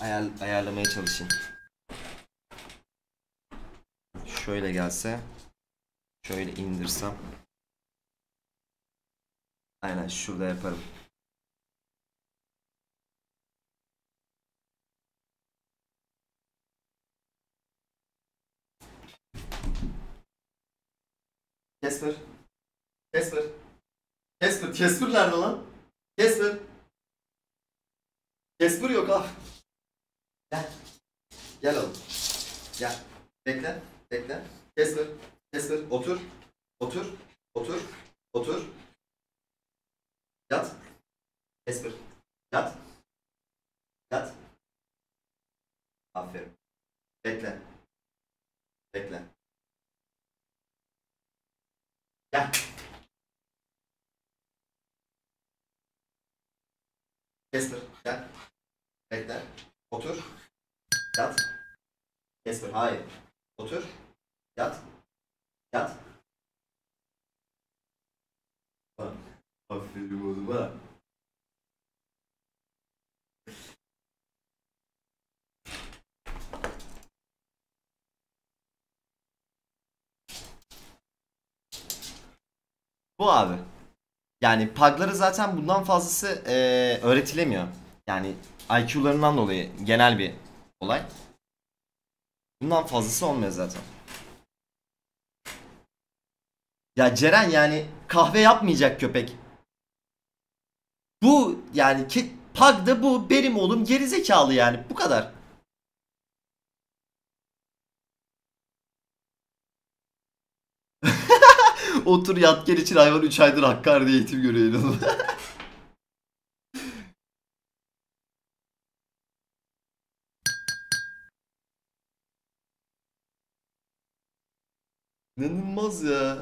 ayar, ayarlamaya çalışayım. Şöyle gelse. Şöyle indirsem. Aynen şurada yaparım. Casper. Casper. Casper. Casper nerede lan? Casper. Casper yok abi. Gel. Gel oğlum. Gel. Bekle. Bekle. Casper. Casper. Otur. Otur. Otur. Otur. Yat. Casper. Yat. Yat. Aferin. Bekle. Bekle. Gel. Casper gel. Bekle. Otur. Yat. Casper hayır. Otur. Yat. Yat. Bak. Aferin oğlum ha. Bu abi. Yani pagları zaten bundan fazlası eee, öğretilemiyor. Yani IQ'larından dolayı genel bir olay. Bundan fazlası olmuyor zaten. Ya Ceren yani kahve yapmayacak köpek. Bu yani ki pag da bu benim oğlum gerizekalı yani bu kadar. Otur yat gel için hayvan 3 aydır Hakkari'de eğitim görüyor İnanılmaz ya.